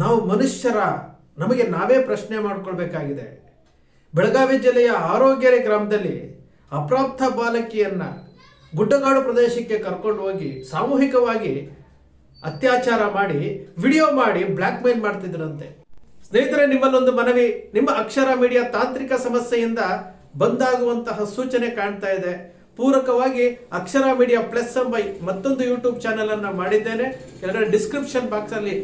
ನಾವು ಮನುಷ್ಯರ, ನಮಗೆ ನಾವೇ ಪ್ರಶ್ನೆ ಮಾಡಿಕೊಳ್ಬೇಕಾಗಿದೆ. ಬೆಳಗಾವಿ ಜಿಲ್ಲೆಯ ಆರೋಗ್ಯರೆ ಗ್ರಾಮದಲ್ಲಿ ಅಪ್ರಾಪ್ತ ಬಾಲಕಿಯನ್ನ ಗುಡ್ಡಗಾಡು ಪ್ರದೇಶಕ್ಕೆ ಕರ್ಕೊಂಡು ಹೋಗಿ ಸಾಮೂಹಿಕವಾಗಿ ಅತ್ಯಾಚಾರ ಮಾಡಿ, ವಿಡಿಯೋ ಮಾಡಿ ಬ್ಲ್ಯಾಕ್ ಮೇಲ್ ಮಾಡ್ತಿದ್ರಂತೆ. ಸ್ನೇಹಿತರೆ, ನಿಮ್ಮಲ್ಲೊಂದು ಮನವಿ, ನಿಮ್ಮ ಅಕ್ಷರ ಮೀಡಿಯಾ ತಾಂತ್ರಿಕ ಸಮಸ್ಯೆಯಿಂದ ಬಂದಾಗುವಂತಹ ಸೂಚನೆ ಕಾಣ್ತಾ ಇದೆ. ಪೂರಕವಾಗಿ ಅಕ್ಷರ ಮೀಡಿಯಾ ಪ್ಲಸ್ ಎಂಬ ಮತ್ತೊಂದು ಯೂಟ್ಯೂಬ್ ಚಾನೆಲ್ ಅನ್ನು ಮಾಡಿದ್ದೇನೆ ಡಿಸ್ಕ್ರಿಪ್ಷನ್ ಬಾಕ್ಸ್ ಅಲ್ಲಿ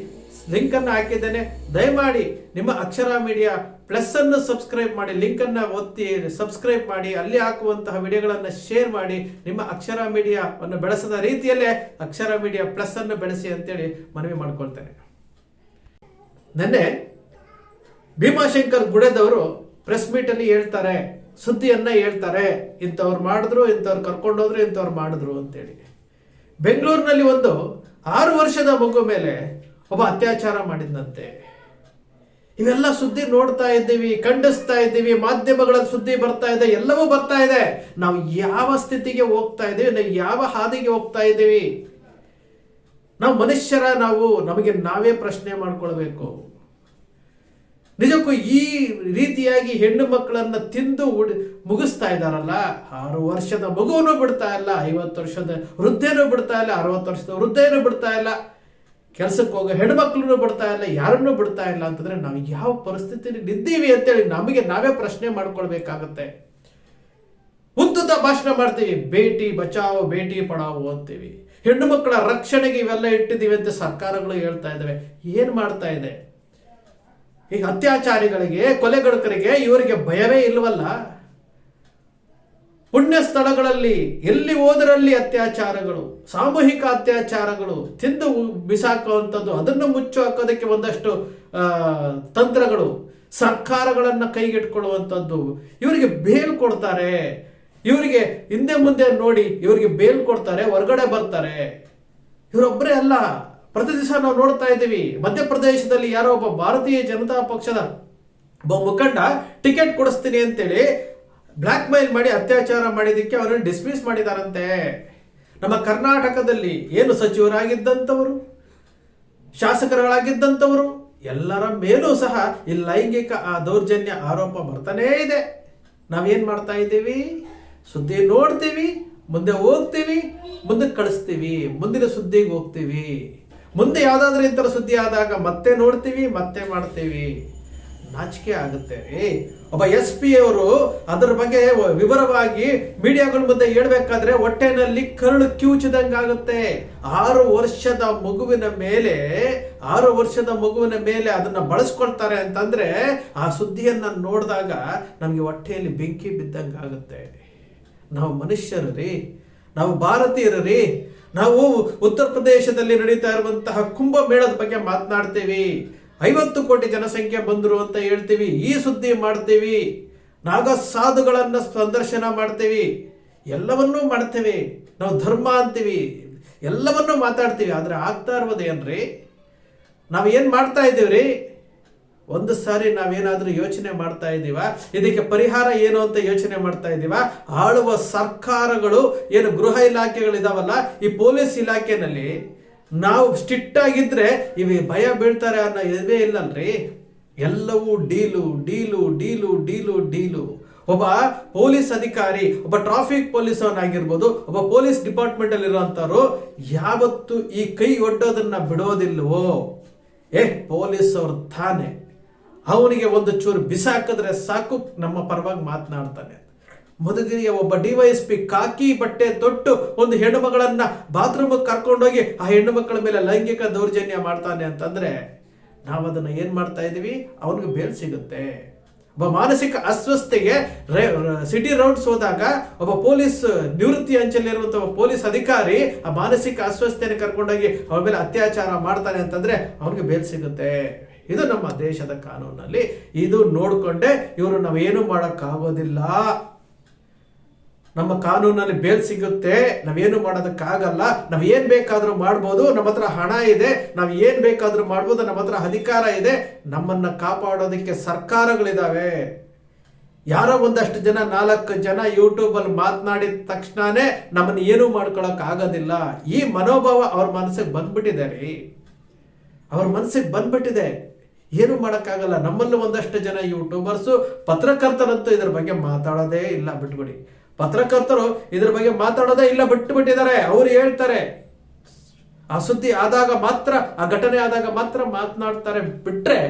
ಲಿಂಕ್ ಅನ್ನು ಹಾಕಿದ್ದೇನೆ. ದಯಮಾಡಿ ನಿಮ್ಮ ಅಕ್ಷರ ಮೀಡಿಯಾ ಪ್ಲಸ್ ಅನ್ನು ಸಬ್ಸ್ಕ್ರೈಬ್ ಮಾಡಿ, ಲಿಂಕ್ ಅನ್ನ ಒತ್ತಿ ಸಬ್ಸ್ಕ್ರೈಬ್ ಮಾಡಿ, ಅಲ್ಲಿ ಹಾಕುವಂತಹ ವಿಡಿಯೋಗಳನ್ನು ಶೇರ್ ಮಾಡಿ, ನಿಮ್ಮ ಅಕ್ಷರ ಮೀಡಿಯಾವನ್ನು ಬೆಳೆಸದ ರೀತಿಯಲ್ಲೇ ಅಕ್ಷರ ಮೀಡಿಯಾ ಪ್ಲಸ್ ಅನ್ನು ಬೆಳೆಸಿ ಅಂತೇಳಿ ಮನವಿ ಮಾಡ್ಕೊಳ್ತೇನೆ. ನೆನ್ನೆ ಭೀಮಾಶಂಕರ್ ಗುಡೆದವರು ಪ್ರೆಸ್ ಮೀಟ್ ಅಲ್ಲಿ ಹೇಳ್ತಾರೆ, ಸುದ್ದಿಯನ್ನ ಹೇಳ್ತಾರೆ, ಇಂಥವ್ರು ಮಾಡಿದ್ರು, ಇಂಥವ್ರು ಕರ್ಕೊಂಡೋದ್ರು, ಇಂಥವ್ರು ಮಾಡಿದ್ರು ಅಂತೇಳಿ. ಬೆಂಗಳೂರಿನಲ್ಲಿ ಒಂದು ಆರು ವರ್ಷದ ಮಗು ಮೇಲೆ ಒಬ್ಬ ಅತ್ಯಾಚಾರ ಮಾಡಿದಂತೆ ಇವೆಲ್ಲ ಸುದ್ದಿ ನೋಡ್ತಾ ಇದ್ದೀವಿ, ಖಂಡಿಸ್ತಾ ಇದ್ದೀವಿ, ಮಾಧ್ಯಮಗಳಲ್ಲಿ ಸುದ್ದಿ ಬರ್ತಾ ಇದೆ, ಎಲ್ಲವೂ ಬರ್ತಾ ಇದೆ. ನಾವು ಯಾವ ಸ್ಥಿತಿಗೆ ಹೋಗ್ತಾ ಇದ್ದೀವಿ, ನಾವು ಯಾವ ಹಾದಿಗೆ ಹೋಗ್ತಾ ಇದ್ದೀವಿ? ನಾವು ಮನುಷ್ಯರ ನಾವು, ನಮಗೆ ನಾವೇ ಪ್ರಶ್ನೆ ಮಾಡ್ಕೊಳ್ಬೇಕು. ನಿಜಕ್ಕೂ ಈ ರೀತಿಯಾಗಿ ಹೆಣ್ಣು ಮಕ್ಕಳನ್ನ ತಿಂದು ಉಡ್, ಮುಗಿಸ್ತಾ ಇದ್ದಾರಲ್ಲ, ಆರು ವರ್ಷದ ಮಗುವನ್ನು ಬಿಡ್ತಾ ಇಲ್ಲ, ಐವತ್ತು ವರ್ಷದ ವೃದ್ಧೇನೂ ಬಿಡ್ತಾ ಇಲ್ಲ, ಅರವತ್ತು ವರ್ಷದ ವೃದ್ಧೇನೂ ಬಿಡ್ತಾ ಇಲ್ಲ. ಕೆಲಸಕ್ಕೆ ಹೋಗೋ ಹೆಣ್ಮಕ್ಳನ್ನು ಬಿಡ್ತಾ ಇಲ್ಲ, ಯಾರನ್ನೂ ಬಿಡ್ತಾ ಇಲ್ಲ ಅಂತಂದ್ರೆ ನಾವು ಯಾವ ಪರಿಸ್ಥಿತಿಯಲ್ಲಿ ನಿದ್ದೀವಿ ಅಂತೇಳಿ ನಮಗೆ ನಾವೇ ಪ್ರಶ್ನೆ ಮಾಡ್ಕೊಳ್ಬೇಕಾಗತ್ತೆ. ಉದ್ದುತ್ತ ಭಾಷಣ ಮಾಡ್ತೀವಿ ಭೇಟಿ ಬಚಾವೋ ಭೇಟಿ ಪಡಾವೋ ಅಂತೀವಿ. ಹೆಣ್ಣು ಮಕ್ಕಳ ರಕ್ಷಣೆಗೆ ಇವೆಲ್ಲ ಇಟ್ಟಿದ್ದೀವಿ ಅಂತ ಸರ್ಕಾರಗಳು ಹೇಳ್ತಾ ಇದ್ದಾವೆ. ಏನ್ ಮಾಡ್ತಾ ಇದೆ? ಈಗ ಅತ್ಯಾಚಾರಿಗಳಿಗೆ ಕೊಲೆಗಡಕರಿಗೆ ಇವರಿಗೆ ಭಯವೇ ಇಲ್ವಲ್ಲ? ಪುಣ್ಯ ಸ್ಥಳಗಳಲ್ಲಿ ಎಲ್ಲಿ ಹೋದರಲ್ಲಿ ಅತ್ಯಾಚಾರಗಳು, ಸಾಮೂಹಿಕ ಅತ್ಯಾಚಾರಗಳು, ತಿಂದು ಬಿಸಾಕುವಂಥದ್ದು, ಅದನ್ನು ಮುಚ್ಚು ಹಾಕೋದಕ್ಕೆ ಒಂದಷ್ಟು ತಂತ್ರಗಳು, ಸರ್ಕಾರಗಳನ್ನು ಕೈಗೆಟ್ಕೊಳ್ಳುವಂಥದ್ದು ಇವರಿಗೆ ಬೇಲ್ ಕೊಡ್ತಾರೆ. ಇವರಿಗೆ ಹಿಂದೆ ಮುಂದೆ ನೋಡಿ, ಇವರಿಗೆ ಬೇಲ್ ಕೊಡ್ತಾರೆ, ಹೊರಗಡೆ ಬರ್ತಾರೆ. ಇವರೊಬ್ಬರೇ ಅಲ್ಲ. ಪ್ರತಿ ದಿವಸ ನಾವು ನೋಡ್ತಾ ಇದ್ದೀವಿ, ಮಧ್ಯಪ್ರದೇಶದಲ್ಲಿ ಯಾರೋ ಒಬ್ಬ ಭಾರತೀಯ ಜನತಾ ಪಕ್ಷದ ಒಬ್ಬ ಮುಖಂಡ ಟಿಕೆಟ್ ಕೊಡಿಸ್ತೀನಿ ಅಂತೇಳಿ ಬ್ಲ್ಯಾಕ್ ಮೇಲ್ ಮಾಡಿ ಅತ್ಯಾಚಾರ ಮಾಡಿದ್ದಕ್ಕೆ ಅವರನ್ನು ಡಿಸ್ಮಿಸ್ ಮಾಡಿದಾರಂತೆ. ನಮ್ಮ ಕರ್ನಾಟಕದಲ್ಲಿ ಏನು ಸಚಿವರಾಗಿದ್ದಂಥವರು, ಶಾಸಕರುಗಳಾಗಿದ್ದಂಥವರು, ಎಲ್ಲರ ಮೇಲೂ ಸಹ ಈ ಲೈಂಗಿಕ ಆ ದೌರ್ಜನ್ಯ ಆರೋಪ ಬರ್ತಾನೇ ಇದೆ. ನಾವೇನು ಮಾಡ್ತಾ ಇದ್ದೀವಿ? ಸುದ್ದಿ ನೋಡ್ತೀವಿ, ಮುಂದೆ ಹೋಗ್ತೀವಿ ಮುಂದಕ್ಕೆ ಕಳಿಸ್ತೀವಿ, ಮುಂದಿನ ಸುದ್ದಿಗೆ ಹೋಗ್ತೀವಿ. ಮುಂದೆ ಯಾವುದಾದ್ರೂ ಇಂಥ ಸುದ್ದಿ ಆದಾಗ ಮತ್ತೆ ನೋಡ್ತೀವಿ, ಮತ್ತೆ ಮಾಡ್ತೀವಿ. ನಾಚಿಕೆ ಆಗುತ್ತೆ. ಒಬ್ಬ ಎಸ್ ಪಿ ಅವರು ಅದರ ಬಗ್ಗೆ ವಿವರವಾಗಿ ಮೀಡಿಯಾಗಳ ಮುಂದೆ ಹೇಳ್ಬೇಕಾದ್ರೆ ಹೊಟ್ಟೆನಲ್ಲಿ ಕರುಳು ಕಿವುಚಿದಂಗಾಗುತ್ತೆ ಆರು ವರ್ಷದ ಮಗುವಿನ ಮೇಲೆ, ಆರು ವರ್ಷದ ಮಗುವಿನ ಮೇಲೆ ಅದನ್ನ ಬಳಸ್ಕೊಳ್ತಾರೆ ಅಂತಂದ್ರೆ ಆ ಸುದ್ದಿಯನ್ನ ನೋಡಿದಾಗ ನಮಗೆ ಹೊಟ್ಟೆಯಲ್ಲಿ ಬೆಂಕಿ ಬಿದ್ದಂಗಾಗುತ್ತೆ ನಾವು ಮನುಷ್ಯರು ರೀ. ನಾವು ಭಾರತೀಯರು ರೀ. ನಾವು ಉತ್ತರ ಪ್ರದೇಶದಲ್ಲಿ ನಡೀತಾ ಇರುವಂತಹ ಕುಂಭಮೇಳದ ಬಗ್ಗೆ ಮಾತನಾಡ್ತೀವಿ. ಐವತ್ತು ಕೋಟಿ ಜನಸಂಖ್ಯೆ ಬಂದರು ಅಂತ ಹೇಳ್ತೀವಿ, ಈ ಸುದ್ದಿ ಮಾಡ್ತೀವಿ ನಾಗ ಸಾಧುಗಳನ್ನ ಸಂದರ್ಶನ ಮಾಡ್ತೀವಿ, ಎಲ್ಲವನ್ನೂ ಮಾಡ್ತೀವಿ, ನಾವು ಧರ್ಮ ಅಂತೀವಿ, ಎಲ್ಲವನ್ನೂ ಮಾತಾಡ್ತೀವಿ. ಆದರೆ ಆಗ್ತಾ ಇರೋದು ಏನ್ರಿ, ನಾವು ಏನು ಮಾಡ್ತಾ ಇದ್ದೀವ್ರಿ? ಒಂದು ಸಾರಿ ನಾವೇನಾದ್ರೂ ಯೋಚನೆ ಮಾಡ್ತಾ ಇದ್ದೀವ? ಇದಕ್ಕೆ ಪರಿಹಾರ ಏನು ಅಂತ ಯೋಚನೆ ಮಾಡ್ತಾ ಇದ್ದೀವ? ಆಳುವ ಸರ್ಕಾರಗಳು ಏನು ಗೃಹ ಇಲಾಖೆಗಳಿದಾವಲ್ಲ, ಈ ಪೊಲೀಸ್ ಇಲಾಖೆನಲ್ಲಿ ನಾವು ಸ್ಟಿಟ್ ಆಗಿದ್ರೆ ಇವೆ ಭಯ ಬೀಳ್ತಾರೆ ಅನ್ನೋ ಇದೇ ಇಲ್ಲಲ್ರಿ ಎಲ್ಲವೂ deal deal deal deal deal. ಒಬ್ಬ ಪೊಲೀಸ್ ಅಧಿಕಾರಿ, ಒಬ್ಬ ಟ್ರಾಫಿಕ್ ಪೊಲೀಸ್ ಅವನಾಗಿರ್ಬೋದು ಒಬ್ಬ ಪೊಲೀಸ್ ಡಿಪಾರ್ಟ್ಮೆಂಟ್ ಅಲ್ಲಿ ಇರುವಂತವ್ರು ಯಾವತ್ತು ಈ ಕೈ ಒಡ್ಡೋದನ್ನ ಬಿಡೋದಿಲ್ವೋ? ಏ, ಪೊಲೀಸ್ ಅವ್ರ ತಾನೆ. ಅವನಿಗೆ ಒಂದು ಚೂರು ಬಿಸಾಕಿದ್ರೆ ಸಾಕು, ನಮ್ಮ ಪರವಾಗಿ ಮಾತನಾಡ್ತಾನೆ ಮಧುಗಿರಿಯ ಒಬ್ಬ ಡಿವೈಎಸ್ಪಿ ಕಾಕಿ ಬಟ್ಟೆ ತೊಟ್ಟು ಒಂದು ಹೆಣ್ಣು ಮಗಳನ್ನ ಬಾತ್ರೂಮ್ ಕರ್ಕೊಂಡೋಗಿ ಆ ಹೆಣ್ಣು ಮಕ್ಕಳ ಮೇಲೆ ಲೈಂಗಿಕ ದೌರ್ಜನ್ಯ ಮಾಡ್ತಾನೆ ಅಂತಂದ್ರೆ ನಾವು ಅದನ್ನ ಏನ್ ಮಾಡ್ತಾ ಇದೀವಿ? ಅವನಿಗೆ ಬೇಲ್ ಸಿಗುತ್ತೆ. ಒಬ್ಬ ಮಾನಸಿಕ ಅಸ್ವಸ್ಥೆಗೆ ಸಿಟಿ ರೌಂಡ್ಸ್ ಹೋದಾಗ ಒಬ್ಬ ಪೊಲೀಸ್ ನಿವೃತ್ತಿ ಅಂಚಲ್ಲಿರುವಂತ ಒಬ್ಬ ಪೊಲೀಸ್ ಅಧಿಕಾರಿ ಆ ಮಾನಸಿಕ ಅಸ್ವಸ್ಥೆಯನ್ನು ಕರ್ಕೊಂಡೋಗಿ ಅವನ ಮೇಲೆ ಅತ್ಯಾಚಾರ ಮಾಡ್ತಾನೆ ಅಂತಂದ್ರೆ ಅವನಿಗೆ ಬೇಲ್ ಸಿಗುತ್ತೆ. ಇದು ನಮ್ಮ ದೇಶದ ಕಾನೂನಲ್ಲಿ. ಇದು ನೋಡಿಕೊಂಡೆ ಇವರು ನಾವೇನು ಮಾಡೋಕ್ಕಾಗೋದಿಲ್ಲ. ನಮ್ಮ ಕಾನೂನಲ್ಲಿ ಬೇಲ್ ಸಿಗುತ್ತೆ, ನಾವೇನು ಮಾಡೋದಕ್ಕಾಗಲ್ಲ ನಾವು ಏನು ಬೇಕಾದರೂ ಮಾಡ್ಬೋದು, ನಮ್ಮ ಹತ್ರ ಹಣ ಇದೆ, ನಾವು ಏನು ಬೇಕಾದರೂ ಮಾಡ್ಬೋದು, ನಮ್ಮ ಹತ್ರ ಅಧಿಕಾರ ಇದೆ, ನಮ್ಮನ್ನ ಕಾಪಾಡೋದಕ್ಕೆ ಸರ್ಕಾರಗಳಿದ್ದಾವೆ ಯಾರೋ ಒಂದಷ್ಟು ಜನ, ನಾಲ್ಕು ಜನ ಯೂಟ್ಯೂಬ್ ಅಲ್ಲಿ ಮಾತನಾಡಿದ ತಕ್ಷಣನೇ ನಮ್ಮನ್ನ ಏನು ಆಗೋದಿಲ್ಲ. ಈ ಮನೋಭಾವ ಅವ್ರ ಮನಸ್ಸಿಗೆ ಬಂದ್ಬಿಟ್ಟಿದೆ ರೀ. ಅವ್ರ ಮನಸ್ಸಿಗೆ ಬಂದ್ಬಿಟ್ಟಿದೆ. ಏನು ಮಾಡೋಕ್ಕಾಗಲ್ಲ. ನಮ್ಮಲ್ಲೂ ಒಂದಷ್ಟು ಜನ ಯೂಟ್ಯೂಬರ್ಸು, ಪತ್ರಕರ್ತರಂತೂ ಇದ್ರ ಬಗ್ಗೆ ಮಾತಾಡೋದೇ ಇಲ್ಲ. ಬಿಟ್ಬಿಡಿ. ಪತ್ರಕರ್ತರು ಇದ್ರ ಬಗ್ಗೆ ಮಾತಾಡೋದೇ ಇಲ್ಲ ಬಿಟ್ಟು ಬಿಟ್ಟಿದ್ದಾರೆ ಅವ್ರು ಹೇಳ್ತಾರೆ, ಆ ಸುದ್ದಿ ಆದಾಗ ಮಾತ್ರ, ಆ ಘಟನೆ ಆದಾಗ ಮಾತ್ರ ಮಾತನಾಡ್ತಾರೆ ಬಿಟ್ರೆ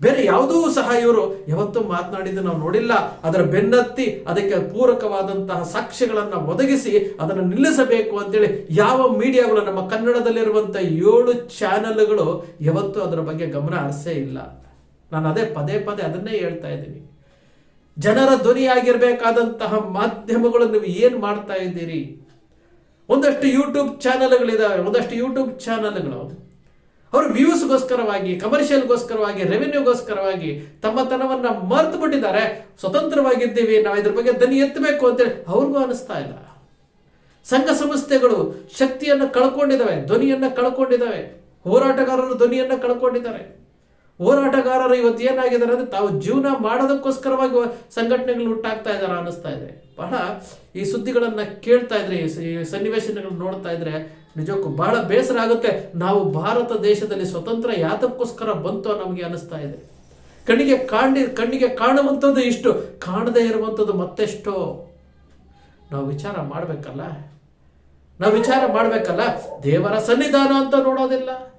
ಬೇರೆ ಯಾವುದೂ ಸಹ ಇವರು ಯಾವತ್ತೂ ಮಾತನಾಡಿದ್ದು ನಾವು ನೋಡಿಲ್ಲ. ಅದರ ಬೆನ್ನತ್ತಿ ಅದಕ್ಕೆ ಪೂರಕವಾದಂತಹ ಸಾಕ್ಷ್ಯಗಳನ್ನು ಒದಗಿಸಿ ಅದನ್ನು ನಿಲ್ಲಿಸಬೇಕು ಅಂತೇಳಿ ಯಾವ ಮೀಡಿಯಾಗಳು, ನಮ್ಮ ಕನ್ನಡದಲ್ಲಿರುವಂಥ ಏಳು ಚಾನೆಲ್ಗಳು ಯಾವತ್ತೂ ಅದರ ಬಗ್ಗೆ ಗಮನ ಹರಿಸೇ ಇಲ್ಲ. ನಾನು ಅದೇ ಪದೇ ಪದೇ ಅದನ್ನೇ ಹೇಳ್ತಾ ಇದ್ದೀನಿ. ಜನರ ಧ್ವನಿಯಾಗಿರಬೇಕಾದಂತಹ ಮಾಧ್ಯಮಗಳು ನೀವು ಏನು ಮಾಡ್ತಾ ಇದ್ದೀರಿ? ಒಂದಷ್ಟು ಯೂಟ್ಯೂಬ್ ಚಾನಲ್ಗಳಿದಾವೆ, ಒಂದಷ್ಟು ಯೂಟ್ಯೂಬ್ ಚಾನಲ್ಗಳು. ಅವರು ವ್ಯೂಸ್ಗೋಸ್ಕರವಾಗಿ ಕಮರ್ಷಿಯಲ್ಗೋಸ್ಕರವಾಗಿ ರೆವಿನ್ಯೂಗೋಸ್ಕರವಾಗಿ ತಮ್ಮತನವನ್ನು ಮರೆತು ಬಿಟ್ಟಿದ್ದಾರೆ ಸ್ವತಂತ್ರವಾಗಿದ್ದೀವಿ, ನಾವು ಇದ್ರ ಬಗ್ಗೆ ದನಿ ಎತ್ತಬೇಕು ಅಂತೇಳಿ ಅವ್ರಿಗೂ ಅನಿಸ್ತಾ ಇಲ್ಲ. ಸಂಘ ಸಂಸ್ಥೆಗಳು ಶಕ್ತಿಯನ್ನು ಕಳ್ಕೊಂಡಿದ್ದಾವೆ, ಧ್ವನಿಯನ್ನು ಕಳ್ಕೊಂಡಿದ್ದಾವೆ. ಹೋರಾಟಗಾರರು ಧ್ವನಿಯನ್ನು ಕಳ್ಕೊಂಡಿದ್ದಾರೆ. ಹೋರಾಟಗಾರರು ಇವತ್ತು ಏನಾಗಿದ್ದಾರೆ ಅಂದ್ರೆ ತಾವು ಜೀವನ ಮಾಡೋದಕ್ಕೋಸ್ಕರವಾಗಿ ಸಂಘಟನೆಗಳು ಹುಟ್ಟಾಗ್ತಾ ಇದಾರೆ ಅನ್ನಿಸ್ತಾ ಇದೆ. ಬಹಳ ಈ ಸುದ್ದಿಗಳನ್ನ ಕೇಳ್ತಾ ಇದ್ರೆ, ಈ ಸನ್ನಿವೇಶನಗಳು ನೋಡ್ತಾ ಇದ್ರೆ ನಿಜಕ್ಕೂ ಬಹಳ ಬೇಸರ ಆಗುತ್ತೆ. ನಾವು ಭಾರತ ದೇಶದಲ್ಲಿ ಸ್ವತಂತ್ರ ಯಾತಕ್ಕೋಸ್ಕರ ಬಂತು ನಮಗೆ ಅನಿಸ್ತಾ ಇದೆ. ಕಣ್ಣಿಗೆ ಕಾಣಿ, ಕಣ್ಣಿಗೆ ಕಾಣುವಂಥದ್ದು ಇಷ್ಟು, ಕಾಣದೇ ಇರುವಂಥದ್ದು ಮತ್ತೆಷ್ಟೋ. ನಾವು ವಿಚಾರ ಮಾಡಬೇಕಲ್ಲ? ನಾವು ವಿಚಾರ ಮಾಡಬೇಕಲ್ಲ? ದೇವರ ಸನ್ನಿಧಾನ ಅಂತ ನೋಡೋದಿಲ್ಲ.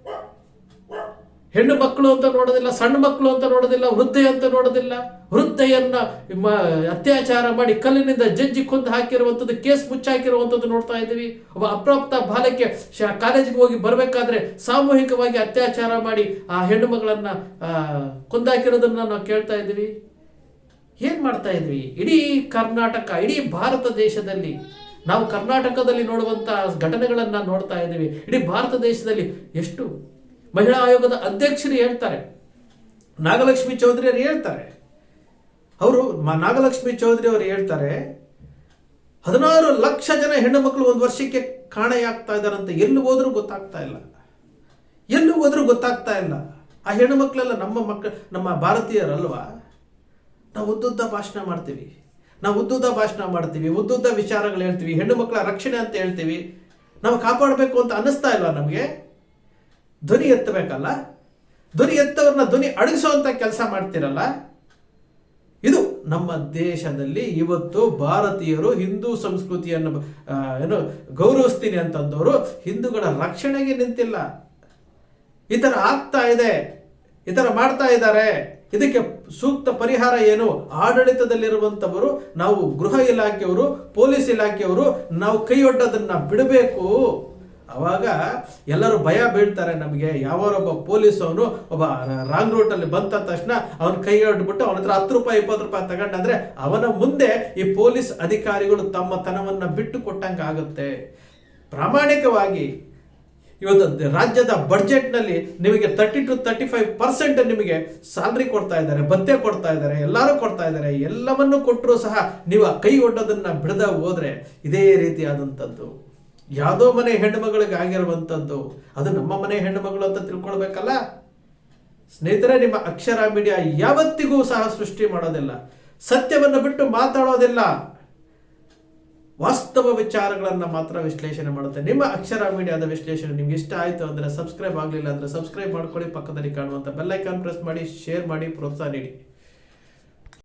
ಹೆಣ್ಣು ಮಕ್ಕಳು ಅಂತ ನೋಡೋದಿಲ್ಲ, ಸಣ್ಣ ಮಕ್ಕಳು ಅಂತ ನೋಡೋದಿಲ್ಲ, ವೃದ್ಧೆ ಅಂತ ನೋಡೋದಿಲ್ಲ. ವೃದ್ಧೆಯನ್ನ ಅತ್ಯಾಚಾರ ಮಾಡಿ ಕಲ್ಲಿನಿಂದ ಜಜ್ಜಿ ಕೊಂದು ಹಾಕಿರುವಂಥದ್ದು, ಕೇಸ್ ಮುಚ್ಚಾಕಿರುವಂಥದ್ದು ನೋಡ್ತಾ ಇದ್ದೀವಿ. ಒಬ್ಬ ಅಪ್ರಾಪ್ತ ಬಾಲಕ್ಕೆ ಕಾಲೇಜಿಗೆ ಹೋಗಿ ಬರಬೇಕಾದ್ರೆ ಸಾಮೂಹಿಕವಾಗಿ ಅತ್ಯಾಚಾರ ಮಾಡಿ ಆ ಹೆಣ್ಣು ಮಗಳನ್ನ ನಾವು ಕೇಳ್ತಾ ಇದ್ದೀವಿ. ಏನು ಮಾಡ್ತಾ ಇದ್ವಿ ಇಡೀ ಕರ್ನಾಟಕ, ಇಡೀ ಭಾರತ ದೇಶದಲ್ಲಿ ನಾವು ಕರ್ನಾಟಕದಲ್ಲಿ ನೋಡುವಂಥ ಘಟನೆಗಳನ್ನು ನೋಡ್ತಾ ಇದ್ದೀವಿ. ಇಡೀ ಭಾರತ ದೇಶದಲ್ಲಿ ಎಷ್ಟು ಮಹಿಳಾ ಆಯೋಗದ ಅಧ್ಯಕ್ಷರು ಹೇಳ್ತಾರೆ. ನಾಗಲಕ್ಷ್ಮಿ ಚೌಧರಿ ಅವರು ಹೇಳ್ತಾರೆ. ಅವರು ನಾಗಲಕ್ಷ್ಮಿ ಚೌಧರಿ ಅವರು ಹೇಳ್ತಾರೆ, ಹದಿನಾರು ಲಕ್ಷ ಜನ ಹೆಣ್ಣು ಮಕ್ಕಳು ಒಂದು ವರ್ಷಕ್ಕೆ ಕಾಣೆಯಾಗ್ತಾ ಇದ್ದಾರಂತೆ ಎಲ್ಲಿ ಹೋದ್ರೂ ಗೊತ್ತಾಗ್ತಾ ಇಲ್ಲ. ಎಲ್ಲಿ ಹೋದ್ರೂ ಗೊತ್ತಾಗ್ತಾ ಇಲ್ಲ. ಆ ಹೆಣ್ಣು ಮಕ್ಕಳೆಲ್ಲ ನಮ್ಮ ಮಕ್ಕಳು ನಮ್ಮ ಭಾರತೀಯರಲ್ವಾ? ನಾವು ಉದ್ದುದ್ದ ಭಾಷಣ ಮಾಡ್ತೀವಿ. ನಾವು ಉದ್ದುದ್ದ ಭಾಷಣ ಮಾಡ್ತೀವಿ. ಉದ್ದುದ್ದ ವಿಚಾರಗಳು ಹೇಳ್ತೀವಿ. ಹೆಣ್ಣು ಮಕ್ಕಳ ರಕ್ಷಣೆ ಅಂತ ಹೇಳ್ತೀವಿ. ನಾವು ಕಾಪಾಡಬೇಕು ಅಂತ ಅನ್ನಿಸ್ತಾ ಇಲ್ವಾ ನಮಗೆ? ಧ್ವನಿ ಎತ್ತಬೇಕಲ್ಲ? ಧ್ವನಿ ಎತ್ತವ್ರನ್ನ ಧ್ವನಿ ಅಡಗಿಸುವಂತ ಕೆಲಸ ಮಾಡ್ತಿರಲ್ಲ? ಇದು ನಮ್ಮ ದೇಶದಲ್ಲಿ ಇವತ್ತು ಭಾರತೀಯರು ಹಿಂದೂ ಸಂಸ್ಕೃತಿಯನ್ನು ಏನು ಗೌರವಿಸ್ತೀನಿ ಅಂತಂದವರು ಹಿಂದೂಗಳ ರಕ್ಷಣೆಗೆ ನಿಂತಿಲ್ಲ. ಈ ಥರ ಆಗ್ತಾ ಇದೆ. ಈ ಥರ ಮಾಡ್ತಾ ಇದ್ದಾರೆ. ಇದಕ್ಕೆ ಸೂಕ್ತ ಪರಿಹಾರ ಏನು? ಆಡಳಿತದಲ್ಲಿರುವಂತವರು, ನಾವು ಗೃಹ ಇಲಾಖೆಯವರು, ಪೊಲೀಸ್ ಇಲಾಖೆಯವರು, ನಾವು ಕೈಯೊಡ್ಡೋದನ್ನು ಬಿಡಬೇಕು. ಅವಾಗ ಎಲ್ಲರೂ ಭಯ ಬೀಳ್ತಾರೆ ನಮಗೆ. ಯಾವೊಬ್ಬ ಪೊಲೀಸ್ ಅವನು ಒಬ್ಬ ರಾಂಗ್ ರೂಟ್ ಅಲ್ಲಿ ಬಂದ ತಕ್ಷಣ ಅವನ ಕೈ ಹಿಡ್ಬಿಟ್ಟು ಅವನ ಹತ್ರ ಹತ್ತು ರೂಪಾಯಿ, ಇಪ್ಪತ್ತು ರೂಪಾಯಿ ತಗೊಂಡಂದ್ರೆ ಅವನ ಮುಂದೆ ಈ ಪೊಲೀಸ್ ಅಧಿಕಾರಿಗಳು ತಮ್ಮ ತನವನ್ನು ಬಿಟ್ಟು ಕೊಟ್ಟಂಗೆ ಆಗುತ್ತೆ. ಪ್ರಾಮಾಣಿಕವಾಗಿ ಇವತ್ತು ರಾಜ್ಯದ ಬಡ್ಜೆಟ್ನಲ್ಲಿ ನಿಮಗೆ thirty two thirty five percent ನಿಮಗೆ ಸ್ಯಾಲ್ರಿ ಕೊಡ್ತಾ ಇದ್ದಾರೆ ಭತ್ತೆ ಕೊಡ್ತಾ ಇದ್ದಾರೆ ಎಲ್ಲರೂ ಕೊಡ್ತಾ ಇದ್ದಾರೆ. ಎಲ್ಲವನ್ನೂ ಕೊಟ್ಟರೂ ಸಹ ನೀವು ಕೈ ಒಡ್ಡೋದನ್ನ ಬಿಡದ ಹೋದ್ರೆ ಇದೇ ರೀತಿಯಾದಂಥದ್ದು. ಯಾವುದೋ ಮನೆ ಹೆಣ್ಣು ಮಗಳಿಗೆ ಆಗಿರುವಂಥದ್ದು ಅದು ನಮ್ಮ ಮನೆ ಹೆಣ್ಣು ಮಗಳು ಅಂತ ತಿಳ್ಕೊಳ್ಬೇಕಲ್ಲ? ಸ್ನೇಹಿತರೆ, ನಿಮ್ಮ ಅಕ್ಷರ ಮೀಡಿಯಾ ಯಾವತ್ತಿಗೂ ಸಹ ಸೃಷ್ಟಿ ಮಾಡೋದಿಲ್ಲ. ಸತ್ಯವನ್ನು ಬಿಟ್ಟು ಮಾತಾಡೋದಿಲ್ಲ. ವಾಸ್ತವ ವಿಚಾರಗಳನ್ನು ಮಾತ್ರ ವಿಶ್ಲೇಷಣೆ ಮಾಡುತ್ತೆ. ನಿಮ್ಮ ಅಕ್ಷರ ಮೀಡಿಯಾದ ವಿಶ್ಲೇಷಣೆ ನಿಮ್ಗೆ ಇಷ್ಟ ಆಯಿತು ಅಂದರೆ ಸಬ್ಸ್ಕ್ರೈಬ್ ಆಗಲಿಲ್ಲ ಅಂದ್ರೆ ಸಬ್ಸ್ಕ್ರೈಬ್ ಮಾಡ್ಕೊಳ್ಳಿ. ಪಕ್ಕದಲ್ಲಿ ಕಾಣುವಂಥ ಬೆಲ್ಲೈಕಾನ್ ಪ್ರೆಸ್ ಮಾಡಿ ಶೇರ್ ಮಾಡಿ, ಪ್ರೋತ್ಸಾಹ ನೀಡಿ.